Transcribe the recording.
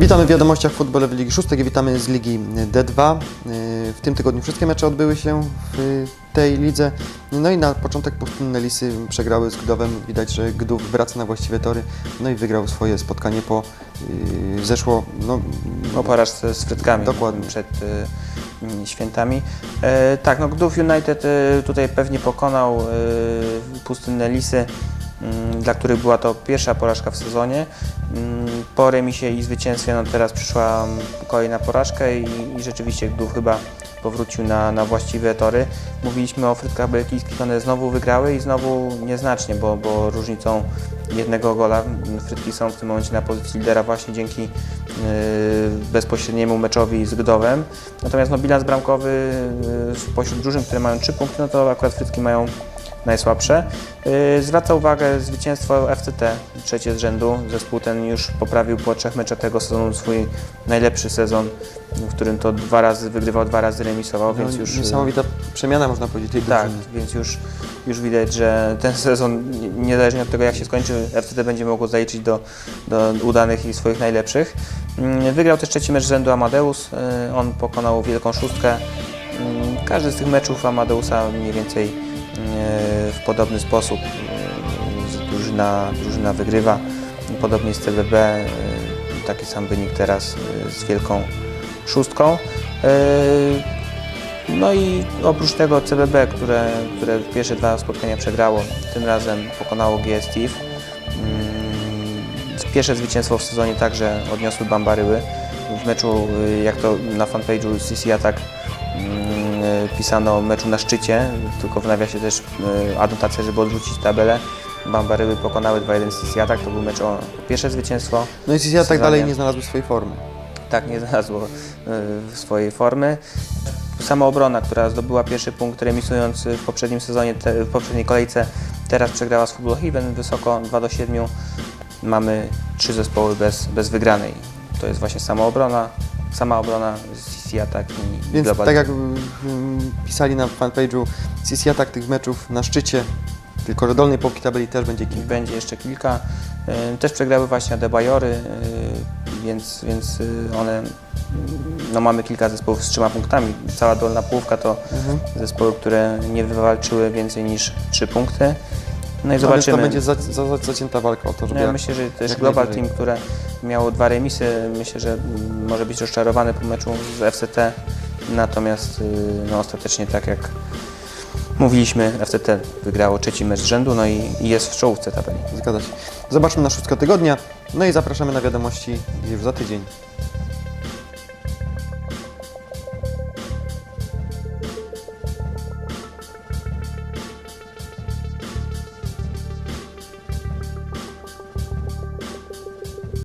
Witamy w wiadomościach futbolowej Ligi Szóstek i witamy z Ligi D2. W tym tygodniu wszystkie mecze odbyły się w tej lidze. No i na początek pustynne Lisy przegrały z Gdowem. Widać, że Gdów wraca na właściwe tory. No i wygrał swoje spotkanie po yy, zeszło, no, po porażce z Frytkami Dokładnie. przed y, świętami. E, tak, no Gdów United tutaj pewnie pokonał pustynne Lisy, dla których była to pierwsza porażka w sezonie. Y, po remisie i zwycięstwie no teraz przyszła kolejna porażka i, i rzeczywiście Gdów chyba powrócił na, na właściwe tory. Mówiliśmy o Frytkach Belkijskich, one znowu wygrały i znowu nieznacznie, bo, bo różnicą jednego gola. Frytki są w tym momencie na pozycji lidera właśnie dzięki yy, bezpośredniemu meczowi z Gdowem. Natomiast no, bilans bramkowy yy, spośród drużyn, które mają 3 punkty, no to akurat Frytki mają najsłabsze. Yy, Zwraca uwagę zwycięstwo FCT, trzecie z rzędu. Zespół ten już poprawił po trzech meczach tego sezonu swój najlepszy sezon, w którym to dwa razy wygrywał, dwa razy remisował, więc no, już... yy, niesamowita przemiana można powiedzieć tej tak, drużyny. więc już, już widać, że ten sezon, nie- niezależnie od tego jak się skończy, FCT będzie mogło zaliczyć do, do udanych i swoich najlepszych. Mm, Wygrał też trzeci mecz z rzędu Amadeus, y, on pokonał Wielką Szóstkę. Mm, Każdy z tych meczów Amadeusa mniej więcej y, w podobny sposób y, drużyna, drużyna wygrywa. Podobnie z CBB, y, taki sam wynik teraz y, z Wielką Szóstką. No i oprócz tego CBB, które, które pierwsze dwa spotkania przegrało, tym razem pokonało GS. Mm, Pierwsze zwycięstwo w sezonie także odniosły Bambaryły. W meczu, jak to na fanpage'u CC Attack y, pisano meczu na szczycie, tylko w nawiasie też y, adnotacja, żeby odwrócić tabelę. Bambaryły pokonały 2-1 CC Attack, to był mecz o pierwsze zwycięstwo. No i Sisia tak sezonie. dalej nie znalazły swojej formy. Tak nie znalazło y, swojej formy. Sama obrona, która zdobyła pierwszy punkt remisując w poprzednim sezonie, w poprzedniej kolejce, teraz przegrała z Football Haven wysoko 2 do 7. Mamy trzy zespoły bez, bez wygranej. To jest właśnie sama obrona, sama obrona z CC Attack i Więc Global tak jak mm, pisali na fanpage'u CC Attack tych meczów na szczycie, tylko że dolnej połówki tabeli też będzie kilka. Będzie jeszcze kilka. Y, Też przegrały właśnie Adebayory, y, więc, więc y, one, no mamy kilka zespołów z trzema punktami. Cała dolna połówka to Mhm. zespoły, które nie wywalczyły więcej niż 3 punkty. No i No, więc zobaczymy. to będzie za, za, za, zacięta walka o to, żeby... no, ja myślę, że też Global. Team, które miało dwa remisy, myślę, że może być rozczarowany po meczu z FCT. Natomiast y, no, ostatecznie tak jak mówiliśmy, FCT wygrało trzeci mecz z rzędu, no i, i jest w czołówce tabeli. Zgadza się. Zobaczmy na szóstkę tygodnia, no i zapraszamy na wiadomości już za tydzień.